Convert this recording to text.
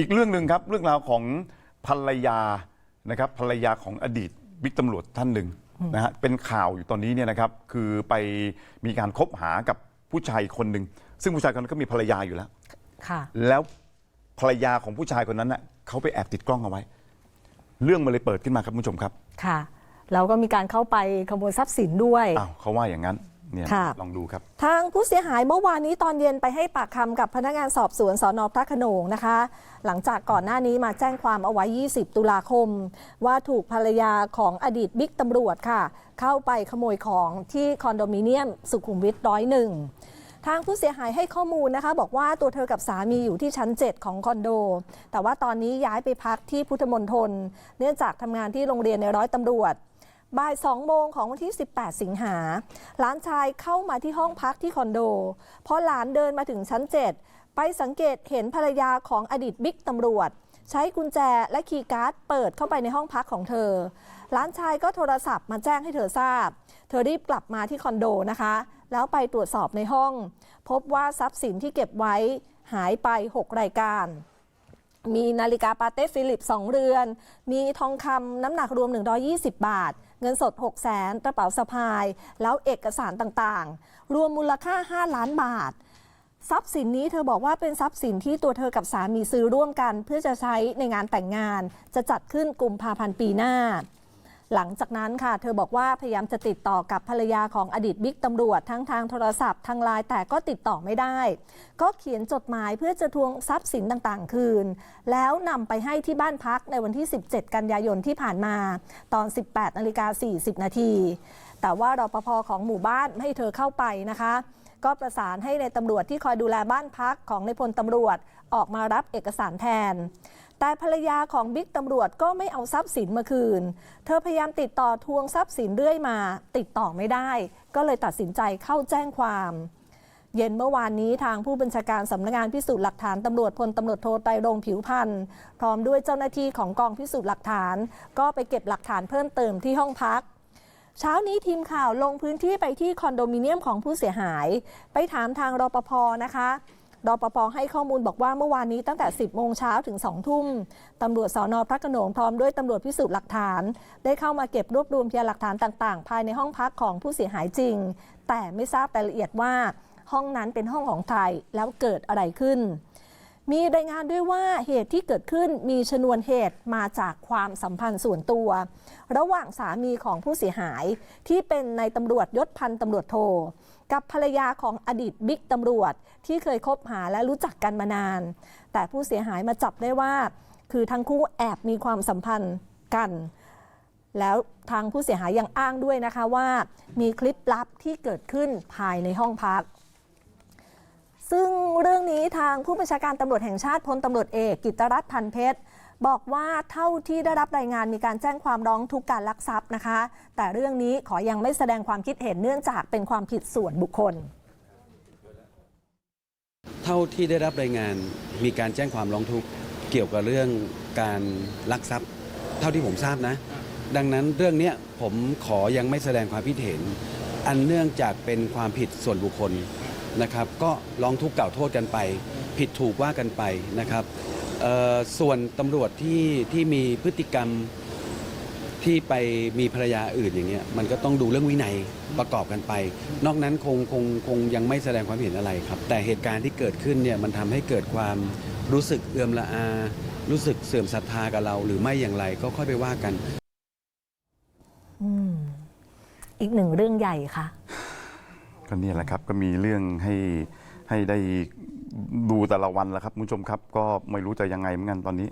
อีกเรื่องหนึ่งครับเรื่องราวของภรรยานะครับภรรยาของอดีตบิ๊กตำรวจท่านหนึ่งนะฮะเป็นข่าวอยู่ตอนนี้เนี่ยนะครับคือไปมีการคบหากับผู้ชายคนหนึ่งซึ่งผู้ชายคนนั้นก็มีภรรยาอยู่แล้ว ค่ะ แล้วภรรยาของผู้ชายคนนั้นน่ะเขาไปแอบติดกล้องเอาไว้ เรื่องมันเลยเปิดขึ้นมาครับคุณผู้ชมครับค่ะ แล้วก็มีการเข้าไปขโมยทรัพย์สินด้วยอ้าวเขาว่าอย่างนั้น เนี่ยค่ะ ลองดูครับ ทางผู้เสียหายเมื่อวานนี้ตอนเย็นไปให้ปากคำกับพนักงานสอบสวนสอนอพระโขนงนะคะ หลังจากก่อนหน้านี้มาแจ้งความเอาไว้ 20 ตุลาคม ว่าถูกภรรยาของอดีตบิ๊กตำรวจค่ะ เข้าไปขโมยของที่คอนโดมิเนียมสุขุมวิทร้อยหนึ่งทางผู้เสียหายให้ข้อมูลนะคะ บอกว่าตัวเธอกับสามีอยู่ที่ชั้น 7 ของคอนโด แต่ว่าตอนนี้ย้ายไปพักที่พุทธมณฑลเนื่องจากทำงานที่โรงเรียนในร้อยตำรวจ บ่าย2โมงของวันที่ 18 สิงหาหลานชายเข้ามาที่ห้องพักที่คอนโด พอหลานเดินมาถึงชั้น 7 ไปสังเกตเห็นภรรยาของอดีตบิ๊กตำรวจ ใช้กุญแจและคีย์การ์ดเปิดเข้าไปในห้องพักของเธอ หลานชายก็โทรศัพท์มาแจ้งให้เธอทราบ เธอรีบกลับมาที่คอนโดนะคะ แล้วไปตรวจสอบในห้อง พบว่าทรัพย์สินที่เก็บไว้หายไป 6 รายการ มีนาฬิกาปาเต้ฟิลิป 2 เรือน มีทองคำน้ำหนักรวม 120 บาท เงินสด 6 0แสนกระเป๋าสะพาย แล้วเอกสารต่างๆ รวมมูลค่า 5 ล้านบาท ทรัพย์สินนี้เธอบอกว่าเป็นทรัพย์สินที่ตัวเธอกับสามีซื้อร่วมกัน เพื่อจะใช้ในงานแต่งงาน จะจัดขึ้นกุมภาพันธ์ปีหน้า หลังจากนั้นค่ะ เธอบอกว่าพยายามจะติดต่อกับภรรยาของอดีตบิ๊กตำรวจทั้งทางโทรศัพท์ทางไลน์แต่ก็ติดต่อไม่ได้ ก็เขียนจดหมายเพื่อจะทวงทรัพย์สินต่างๆ คืน แล้วนำไปให้ที่บ้านพักในวันที่ 17 กันยายนที่ผ่านมา ตอน 18นาฬิกา40 นาทีแต่ว่ารปภของหมู่บ้านไม่ให้เธอเข้าไปนะคะ ก็ประสานให้ในตำรวจที่คอยดูแลบ้านพักของในพลตำรวจออกมารับเอกสารแทน แต่ภรรยาของบิ๊กตำรวจก็ไม่เอาทรัพย์สินมาคืน เธอพยายามติดต่อทวงทรัพย์สินเรื่อยมา ติดต่อไม่ได้ ก็เลยตัดสินใจเข้าแจ้งความเย็นเมื่อวานนี้ทางผู้บัญชาการสำนักงานพิสูจน์หลักฐานตำรวจพลตำรวจโทไตรรงผิวพันธ์พร้อมด้วยเจ้าหน้าที่ของกองพิสูจน์หลักฐาน ก็ไปเก็บหลักฐานเพิ่มเติมที่ห้องพัก เช้านี้ทีมข่าวลงพื้นที่ไปที่คอนโดมิเนียมของผู้เสียหาย ไปถามทางรปภนะคะ รปภให้ข้อมูลบอกว่าเมื่อวานนี้ตั้งแต่ 10 โมงเช้าถึง 2 ทุ่มตำรวจสอนอพระโขนงพร้อมด้วยตำรวจพิสูจน์หลักฐาน ได้เข้ามาเก็บรวบรวมพยานหลักฐานต่างๆ ภายในห้องพักของผู้เสียหายจริง แต่ไม่ทราบรายละเอียดว่าห้องนั้นเป็นห้องของใครแล้วเกิดอะไรขึ้น มีรายงานด้วยว่าเหตุที่เกิดขึ้นมีชนวนเหตุมาจากความสัมพันธ์ส่วนตัว ระหว่างสามีของผู้เสียหายที่เป็นในายตำรวจยศพันตำรวจโท กับภรรยาของอดีตบิ๊กตำรวจที่เคยคบหาและรู้จักกันมานาน แต่ผู้เสียหายมาจับได้ว่า คือทั้งคู่แอบมีความสัมพันธ์กัน แล้วทางผู้เสียหายยังอ้างด้วยนะคะว่า มีคลิปลับที่เกิดขึ้นภายในห้องพัก ซึ่งเรื่อง ทางผู้บัญชาการตำรวจแห่งชาติพลตำรวจเอกกิตรัตน์พันเพชรบอกว่าเท่าที่ได้รับรายงานมีการแจ้งความร้องทุกการลักทรัพย์นะคะ แต่เรื่องนี้ขอยังไม่แสดงความคิดเห็นเนื่องจากเป็นความผิดส่วนบุคคล เท่าที่ได้รับรายงานมีการแจ้งความร้องทุกข์เกี่ยวกับเรื่องการลักทรัพย์ เท่าที่ผมทราบนะ ดังนั้นเรื่องนี้ผมขอยังไม่แสดงความคิดเห็น อันเนื่องจากเป็นความผิดส่วนบุคคล นะครับ ก็ร้องทุกข์กล่าวโทษกันไป ผิดถูกว่ากันไปนะครับส่วนตำรวจที่ที่มีพฤติกรรมที่ไปมีภรรยาอื่นอย่างเงี้ยมันก็ต้องดูเรื่องวินัยประกอบกันไป นอกนั้นคงคงคงยังไม่แสดงความเห็นอะไรครับ แต่เหตุการณ์ที่เกิดขึ้นเนี่ยมันทำให้เกิดความรู้สึกเอื่อมละอา รู้สึกเสื่อมศรัทธากับเรา หรือไม่อย่างไรก็ค่อยไปว่ากันอีกหนึ่งเรื่องใหญ่ค่ะ ก็นี่แหละครับก็มีเรื่องให้ให้ได้ดูแต่ละวันแล้วครับคุณผู้ชมครับก็ไม่รู้จะยังไงเหมือนกันตอนนี้